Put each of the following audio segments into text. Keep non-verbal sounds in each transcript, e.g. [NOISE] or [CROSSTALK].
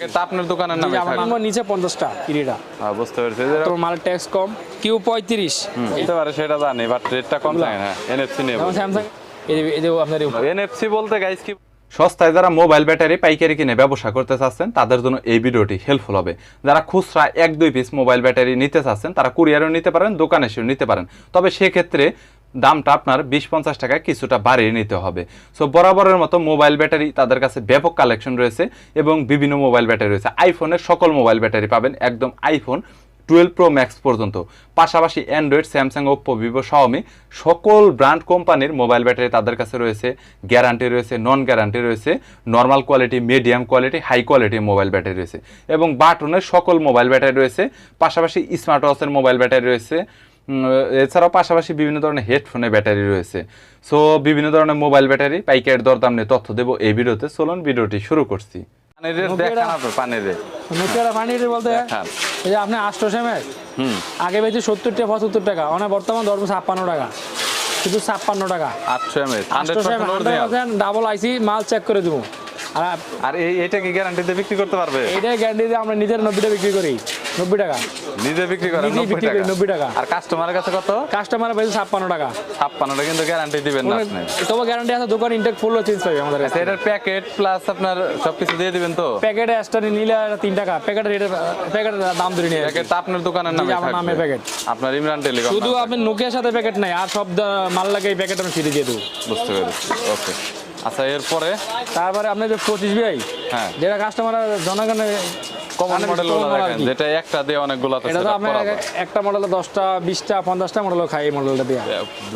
এটা আপনার দোকানের আমার কিরিটা হ্যাঁ, বুঝতে পেরেছি। যে তোর ট্যাক্স কম কিউ পঁয়ত্রিশ। হতে পারে সেটা জানি বাট রেটটা কম থাকে হ্যাঁ এনএফসি নেব স্যামসাং এই যে আপনার এনএফসি বলতে গাইস কি সস্তায় যারা মোবাইল ব্যাটারি পাইকারি কিনে ব্যবসা করতে চাচ্ছেন তাদের জন্য এই ভিডিওটি হেল্পফুল হবে। যারা খুচরা এক দুই পিস মোবাইল ব্যাটারি নিতে চাচ্ছেন তারা কুরিয়ারও নিতে পারেন দোকানে এসেও নিতে পারেন। তবে সেক্ষেত্রে দামটা আপনার বিশ পঞ্চাশ টাকা কিছুটা বাড়িয়ে নিতে হবে। সো বরাবরের মতো মোবাইল ব্যাটারি তাদের কাছে ব্যাপক কালেকশন রয়েছে এবং বিভিন্ন মোবাইল ব্যাটারি রয়েছে। আইফোনের সকল মোবাইল ব্যাটারি পাবেন একদম আইফোন টুয়েলভ প্রো ম্যাক্স পর্যন্ত। পাশাপাশি Android Samsung Oppo Vivo Xiaomi সকল ব্র্যান্ড কোম্পানির মোবাইল ব্যাটারি তাদের কাছে রয়েছে। গ্যারান্টি রয়েছে, নন গ্যারান্টি রয়েছে, normal quality, medium quality, high কোয়ালিটির মোবাইল ব্যাটারি রয়েছে। এবং বাটনের সকল মোবাইল ব্যাটারি রয়েছে। পাশাপাশি স্মার্ট ওয়াচের মোবাইল ব্যাটারি রয়েছে। এছাড়াও পাশাপাশি বিভিন্ন ধরনের হেডফোনের ব্যাটারি রয়েছে। সো বিভিন্ন ধরনের মোবাইল ব্যাটারি পাইকারি দরদাম নিয়ে তথ্য দেবো এই ভিডিওতে। চলুন ভিডিওটি শুরু করছি। পানির রেট দেখান আপনি পানির রেট। নোকিয়ার পানির বলতে? এই যে আপনি আটশো সেমের হুম। আগে বেশি সত্তর টাকা পঁচাত্তর টাকা। মানে বর্তমান ধরবো ছাপ্পান্ন টাকা। শুধু ছাপ্পান্ন টাকা। আটশো ডাবল আইসি মাল চেক করে দেবো। আর কি গ্যারান্টিতে বিক্রি করতে পারবে? এইটাই গ্যারান্টি দিয়ে আমরা নিজের নব্বইটা বিক্রি করি। নব্বই টাকা। নিজে বিক্রি করেন 90 টাকা 90 টাকা। আর কাস্টমারের কাছে কত? কাস্টমার পেয়েছে ছাপ্পান্ন টাকা। ছাপ্পান্নটা কিন্তু গ্যারান্টি দিবেন না আপনি। তবে গ্যারান্টি আছে দোকান ইনটেক ফুলও চেঞ্জ পাবে আমাদের আচ্ছা এটার প্যাকেট প্লাস আপনার সবকিছু দিয়ে দিবেন তো? প্যাকেটে এক্সট্রা নিলে এটা তিন টাকা। প্যাকেটের রেটের প্যাকেটের দাম ধরে নিয়ে প্যাকেট আপনার দোকানের নামে আমার নামে প্যাকেট। আপনার ইমরান টেলিকম শুধু আপনি নোকিয়ার সাথে প্যাকেট নাই আর সব মাল লাগে এই প্যাকেট আমি ফিরে দিয়ে দেবো। বুঝতে পেরেছি। ওকে আচ্ছা এরপরে? তারপরে আপনি যে পঁচিশ বিআই হ্যাঁ। যেটা কাস্টমার জনগণের কমন মডেল রাখেন যেটা একটা দিয়ে অনেকগুলো এটা একটা মডেলে দশটা বিশটা পঞ্চাশটা মডেল খাই এই মডেলটা দিয়ে।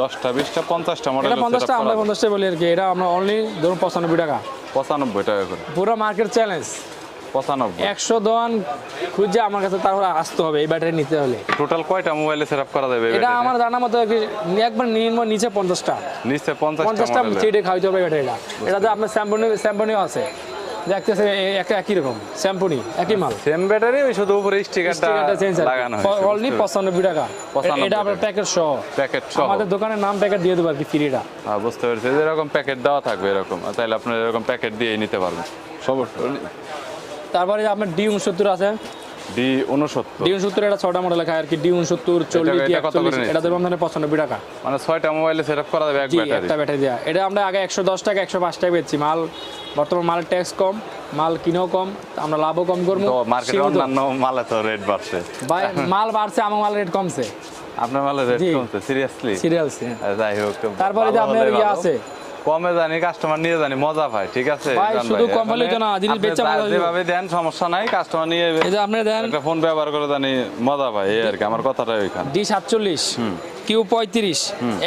দশটা বিশটা পঞ্চাশটা মডেল এটা পঞ্চাশটা আমরা পঞ্চাশটা বলি আর কি। এটা আমরা অনলি ধরুন পঁচানব্বই টাকা। পঁচানব্বই টাকা করে। পুরো মার্কেট চ্যালেঞ্জ পঁচানব্বই। একশো দোয়ান খুঁজে আমার কাছে তারপরে আসতে হবে এই ব্যাটারি নিতে হলে। টোটাল কয়টা মোবাইলে সেট আপ করা যাবে এটা আমার জানা মতো একবার নিম্ন নিচে পঞ্চাশটা। নিচে পঞ্চাশটা পঞ্চাশটা চেটে খাইতে হবে ব্যাটারিটা এটা তো আপনার স্যাম্পনি স্যাম্পনিও আছে। দেখতেছে একটা একই রকম শ্যাম্পুনি একই মাল। সেম ব্যাটারি ওই শুধু উপরে স্টিকারটা লাগানো হয়েছে অনলি পঁচানব্বই টাকা। এটা আপনার প্যাকেট সহ। প্যাকেট সহ। আমাদের দোকানের নাম প্যাকেট দিয়ে দেবো আর কি ফ্রিটা হ্যাঁ বুঝতে পেরেছি। এরকম প্যাকেট দেওয়া থাকবে এরকম। তাহলে আপনার এরকম প্যাকেট দিয়ে নিতে পারবেন। তারপরে আপনার ডিম উনসত্তর আছে। ডি উনসত্তর ডি উনসত্তর এটা ছটা মডেল খায় আর কি ডি উনসত্তর চল্লিশ এটা পঁচানব্বই টাকা। মানে ছয়টা মোবাইলে সেট আপ করা যাবে এক ব্যাটারি একটা ব্যাটারি দেওয়া এটা আমরা আগে একশো দশ টাকা একশো পাঁচ টাকা মাল বর্তমান মালের ট্যাক্স কম মাল কিনেও কম আমরা লাভও কম করব তো মার্কেটে অন্যান্য মালে তো রেট বাড়ছে। ভাই, মাল বাড়ছে আমার মাল রেট কমছে। আপনার মালের রেট। কমছে সিরিয়াসলি সিরিয়ালস যাই হোক তারপরে যে আপনার ইয়ে আছে কমে জানি কাস্টমার নিয়ে জানি মজা পায় ঠিক আছে? ভাই, শুধু। কম হলেই তো না, জিনিস বেচা মজা। যেভাবে দেন সমস্যা নাই কাস্টমার নিয়ে এই যে আপনি দেন একটা ফোন ব্যবহার করে জানি মজা পায় এই আর কি আমার কথাটা ওইখানে। ডি সাতচল্লিশ কিউ পঁয়ত্রিশ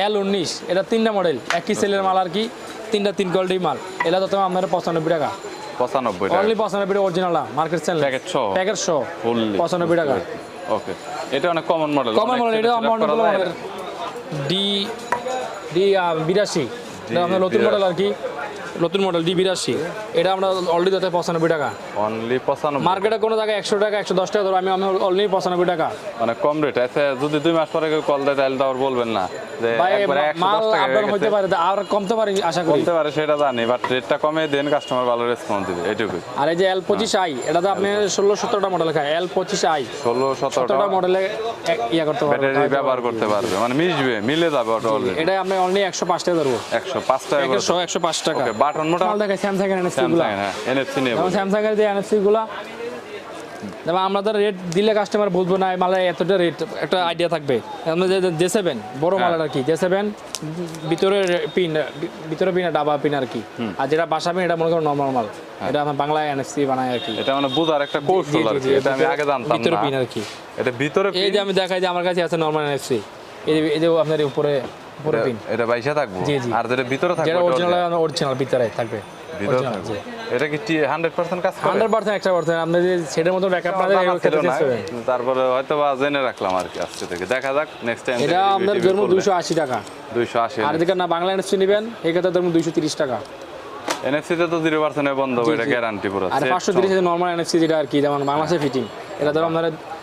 এল উনিশ এটা তিনটা মডেল একই সেলের মাল আর কি তিনটা তিন কোয়ালিটি মাল। এটা তো তোমার আপনার পঁচানব্বই টাকা। পঁচানব্বই টাকা। অনলি পঁচানব্বই টাকা অরিজিনাল মার্কেট সেল Packet সহ? প্যাকেট সহ Fully। পঁচানব্বই টাকা। ওকে এটা অনেক কমন মডেল কমন মডেল এটা আমার মডেল ডি ডি বিরাশি। এটা আপনার নতুন মডেল আর কি? নতুন মডেল ডি বিরাশি। এটা আমরা অলরেডি দিতে পঁচানব্বই টাকা। অনলি পঁচানব্বই। মার্কেটে কোনো জায়গায় একশো টাকা একশো দশ টাকা ধরো আমি আমি অলরেডি পঁচানব্বই টাকা। মানে কম রেট আছে যদি দুই মাস পরে কল দেয় তাহলে তো আর বলবেন না। যে ভাই একবারে একশো মাল দশ টাকা আপডাউন হইতে গেছে। পারে আর কমতে পারে আশা করি। বলতে পারে সেটা জানি বাট রেটটা কমে দেন কাস্টমার ভালো রেসপন্স দিবে এইটুকুই আর এই যে এল পঁচিশ আই এটা তো আপনি ষোলো সতেরোটা মডেল খায়। এল পঁচিশ আই ষোলো সতেরোটা। সতেরোটা মডেলে ইয়া করতে পারবে ব্যাটারি ব্যবহার করতে পারবে মানে মিশবে মিলে যাবে অলরেডি এটা আপনি অনলি একশো পাঁচ টাকা ধরবো। একশো পাঁচ টাকা একশো একশো পাঁচ টাকা। বাটন মোটা মাল স্যামসাং এর এনএফসি গুলা। স্যামসাং এনএফসি স্যামসাং এর যে এনএফসি গুলা যেমন আমরা তো রেট দিলে কাস্টমার বুঝব না মালের এতটা রেট একটা আইডিয়া থাকবে। আমরা যে জে সেভেন বড় হ্যাঁ। মালের আর কি জে সেভেন ভিতরে পিন ভিতরে পিন ডাবা পিন আর কি। আর যেটা বাসা পিন এটা মনে করো নর্মাল মাল। হ্যাঁ। এটা আমার বাংলায় এনএফসি বানায় আর কি। এটা মানে বোঝার একটা কৌশল আর কি এটা আমি আগে জানতাম ভিতরে পিন আর কি। এটা ভিতরে এই যে আমি দেখাই যে আমার কাছে আছে নর্মাল এনএফসি এই যে- এই যে আপনার উপরে উপরে পিন এটা বাইশে থাকব। আর যেটা ভিতরে থাকবে যেটা অরিজিনাল অরিজিনাল ভিতরে থাকবে। ভিতরে থাকবে। এটা কি হান্ড্রেড পার্সেন্ট কাজ করে? হান্ড্রেড পার্সেন্ট একটা পার্সেন্ট আপনি যে সেটার মতো ব্যাকআপ না দেয় জানা ছিল ক্ষেত্রে না, চেষ্টা করবেন। কিন্তু তারপরে হয়তো বা জেনে রাখলাম আর কি আজকে থেকে। দেখা যাক নেক্সট টাইম এটা আপনার ধরুন দুইশো আশি টাকা। দুইশো আশি আর যদি না বাংলা এনএফসি নেবেন এই ক্ষেত্রে ধরুন দুইশো তিরিশ টাকা। এনএফসি তে তো জিরো পার্সেন্ট বন্ধ হবে এটা গ্যারান্টি পুরো। আর set পাঁচশো তিরিশ নর্মাল এনএফসি যেটা আর কি যেমন বাংলাদেশে ফিটিং এটা ধরুন আপনার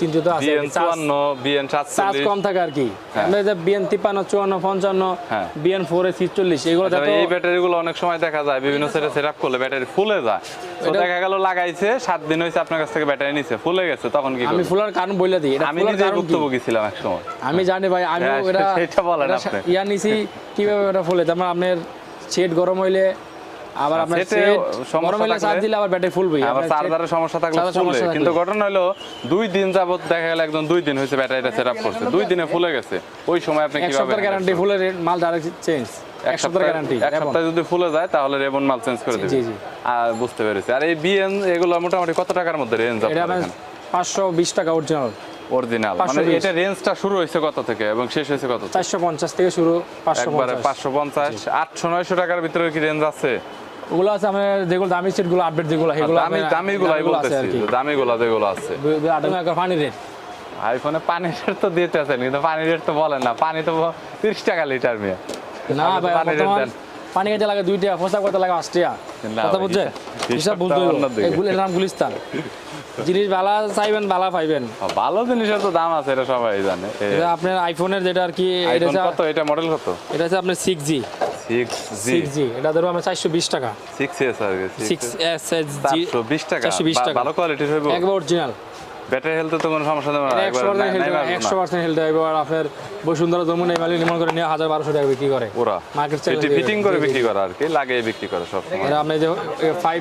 চিন্তিত আছে। চুয়ান্ন বিএন চার্জ কম থাকে আর কি। আমরা যে বিএন তিপ্পান্ন চুয়ান্ন পঞ্চান্ন হ্যাঁ। বিএন ফোর এ ছিচল্লিশ এগুলো এই ব্যাটারি অনেক সময় দেখা যায় বিভিন্ন সেটে সেট আপ করলে ব্যাটারি ফুলে যায়। তো দেখা গেল লাগাইছে সাত দিন হয়েছে আপনার কাছ থেকে ব্যাটারি নিছে ফুলে গেছে তখন কি আমি ফুলার কারণ বলে দিই আমি নিজে ভুক্তভোগী ছিলাম এক সময় আমি জানি ভাই আমি হ্যাঁ, এটা [LAUGHS] সেটা বলেন আপনি। ইয়া নিছি কীভাবে এটা ফুলে তার আপনার সেট গরম হইলে আবার আপনার সেটে সমস্যা চার্জ দিলে আবার ব্যাটারি ফুলবে আবার চার্জারের সমস্যা থাকলে কিন্তু ঘটনা হলো দুই দিন যাবত দেখা গেল একদম দুই দিন হয়েছে ব্যাটারিটা সেট আপ করছে। দুই দিনে ফুলে গেছে। ওই সময় আপনি এক কীভাবে সপ্তাহের গ্যারান্টি ফুলের মাল ডাইরেক্ট চেঞ্জ এক সপ্তাহের গ্যারান্টি এক সপ্তাহে যদি ফুলে যায় তাহলে রেবন মাল চেঞ্জ করে দেবে। জি, জি। আর বুঝতে পেরেছি। আর এই বিএন এগুলো মোটামুটি কত টাকার মধ্যে রেঞ্জ এটা আপনার পাঁচশো বিশ টাকা অরিজিনাল অরিজিনাল মানে 520 এটা রেঞ্জটা শুরু হয়েছে কত থেকে এবং শেষ হয়েছে কত থেকে? চারশো পঞ্চাশ থেকে শুরু পাঁচশো একবারে পঞ্চাশ। পাঁচশো পঞ্চাশ। আটশো নয়শো টাকার ভিতরে কি রেঞ্জ আছে? ওগুলো আছে আমার যেগুলো দামি সেটগুলো আপডেট যেগুলো সেগুলো দামি দামিগুলো আছে বলতেছি যেগুলো আছে। পানি রেট আইফোনে পানির রেট তো দিতে আছেন কিন্তু পানির রেট তো বলেন না। পানি তো তিরিশ টাকা লিটার মেয়ে। না ভাই পানি লাগে দুই টাকা ফসা করতে লাগে পাঁচ টাকা। কথা বুঝছে? হিসাব- বুঝতে নাম গুলিস্তান। জিনিস ভালো চাইবেন ভালো পাইবেন। ভালো জিনিসের তো দাম আছে এটা সবাই জানে। এটা আপনার আইফোনের যেটা আর কি এটা কত? এটা মডেল কত? এটা হচ্ছে আপনার সিক্স জি এটা ধরো আমরা চারশো বিশ টাকা। Six S R six S S G চারশো বিশ টাকা? চারশো বিশ বা- টাকা। ভালো কোয়ালিটির হইব। একবার অরিজিনাল ব্যাটারি হেলথে তো কোনো সমস্যা নেই একশো পার্সেন্ট হেলথ এবার আপনার বসুন্ধরা জমুন এই মালিক নির্মাণ করে নিয়ে হাজার বারোশো টাকা বিক্রি করে। ওরা। মার্কেট ফিটিং করে বিক্রি করে আর কি লাগিয়ে বিক্রি করে সব সময় এটা আপনি যে ফাইভ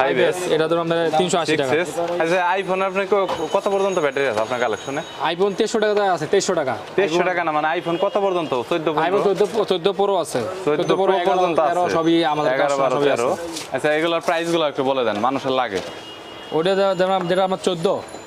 ফাইভ এস এটা ধরো আপনার তিনশো আশি সিক্স টাকা আচ্ছা আইফোন কত পর্যন্ত ব্যাটারি আছে আপনার কালেকশনে আইফোন তেইশশো টাকা দাম আছে তেইশশো টাকা। তেইশশো টাকা না মানে আইফোন কত পর্যন্ত? চোদ্দ আইফোন চোদ্দ চোদ্দ প্রো আছে। চোদ্দ প্রো প্রো পর্যন্ত আছে। সবই আমাদের এগারো বারো সবই আছে। আচ্ছা এগুলোর প্রাইসগুলো একটু বলে দেন মানুষের লাগে। ওটা যেমন যেটা আমার চোদ্দ।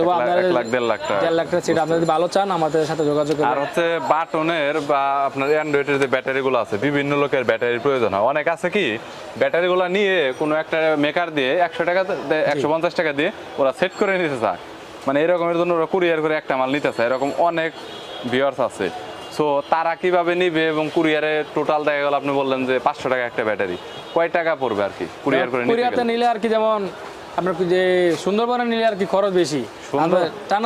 তবে এক আপনারা এক লাখ, দেড় লাখ টাকা। দেড় লাখ টাকা সিট আপনারা ভালো চান আমাদের সাথে যোগাযোগ আর হচ্ছে বাটনের বা আপনার অ্যান্ড্রয়েডের যে ব্যাটারি আছে বিভিন্ন লোকের ব্যাটারির প্রয়োজন হয়। অনেক আছে কি নিয়ে কোনো একটা মেকার দিয়ে একশো টাকা একশো পঞ্চাশ টাকা দিয়ে ওরা সেট করে নিতে চায়। মানে এরকমের জন্য ওরা কুরিয়ার করে একটা মাল নিতে চায়। এরকম অনেক ভিউয়ার্স আছে। সো তারা কীভাবে নিবে এবং কুরিয়ারে টোটাল দেখা গেল আপনি বললেন যে পাঁচশো টাকা একটা ব্যাটারি। কয় টাকা পড়বে আর কি কুরিয়ার করে নিলে আর কি যেমন আপনার কি যে সুন্দরবনে নিলে আর কি খরচ বেশি?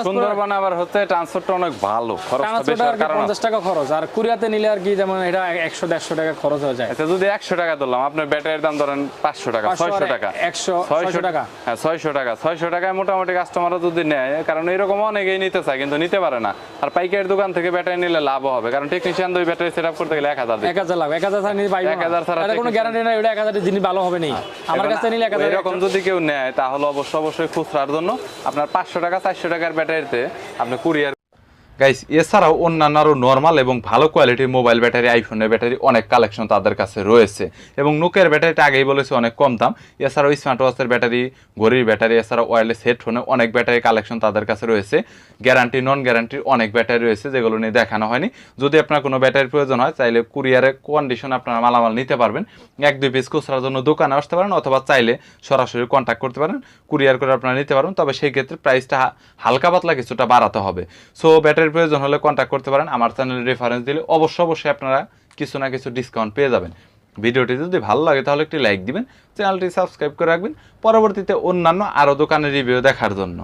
সুন্দরবন আবার হচ্ছে ট্রান্সপোর্টটা অনেক ভালো খরচটা বেশি আর কারণ পঞ্চাশ টাকা খরচ। আর কোরিয়াতে নিলে আর কি যেমন এটা একশো দেড়শো টাকা খরচ হয়ে যায়। আচ্ছা যদি একশো টাকা ধরলাম আপনার ব্যাটারির দাম ধরেন পাঁচশো টাকা 500 ছয়শো টাকা। 100 600 টাকা। হ্যাঁ ছয়শো টাকা। ছয়শো টাকায় মোটামুটি কাস্টমাররা যদি নেয় কারণ এরকম অনেকেই নিতে চায় কিন্তু নিতে পারে না। আর পাইকারি দোকান থেকে ব্যাটারি নিলে লাভ হবে কারণ টেকনিশিয়ান দুই ব্যাটারি সেট আপ করতে গেলে এক হাজার এক হাজার লাখ এক হাজার ছাড়া নিতে পাইবো 1000 ছাড়া এটা কোনো গ্যারান্টি নাই ওটা এক হাজার জিনিস ভালো হবে নেই আমার কাছে নিলে এক হাজার এরকম যদি কেউ নেয় তাহলে অবশ্যই অবশ্যই খুচরার জন্য আপনার পাঁচশো টাকা চারশো টাকার ব্যাটারিতে আপনি কুরিয়ার গাইস এছাড়াও অন্যান্য আরও নর্মাল এবং ভালো কোয়ালিটির মোবাইল ব্যাটারি আইফোনের ব্যাটারি অনেক কালেকশন তাদের কাছে রয়েছে। এবং নোকের ব্যাটারিটা আগেই বলেছে, অনেক কম দাম। এছাড়াও স্মার্ট ওয়াচের ব্যাটারি ঘড়ির ব্যাটারি এছাড়াও ওয়্যারলেস হেডফোনে অনেক ব্যাটারি কালেকশন তাদের কাছে রয়েছে। গ্যারান্টি নন গ্যারান্টির অনেক ব্যাটারি রয়েছে, যেগুলো নিয়ে দেখানো হয়নি। যদি আপনার কোনো ব্যাটারির প্রয়োজন হয়, চাইলে কুরিয়ারে কন্ডিশন আপনারা মালামাল নিতে পারবেন। এক, দুই পিস খুচরার জন্য দোকানে আসতে পারেন, অথবা চাইলে সরাসরি কন্ট্যাক্ট করতে পারেন। কুরিয়ার করে আপনারা নিতে পারবেন, তবে সেই ক্ষেত্রে প্রাইসটা হালকা পাতলা, কিছুটা বাড়াতে হবে। সো ব্যাটারির প্রয়োজন হলে কন্ট্যাক্ট করতে পারেন। আমার চ্যানেলের রেফারেন্স দিলে অবশ্যই অবশ্যই আপনারা কিছু না কিছু ডিসকাউন্ট পেয়ে যাবেন। ভিডিওটি যদি ভালো লাগে তাহলে একটি লাইক দিবেন, চ্যানেলটি সাবস্ক্রাইব করে রাখবেন। পরবর্তীতে অন্যান্য আরও দোকানের রিভিউ দেখার জন্য।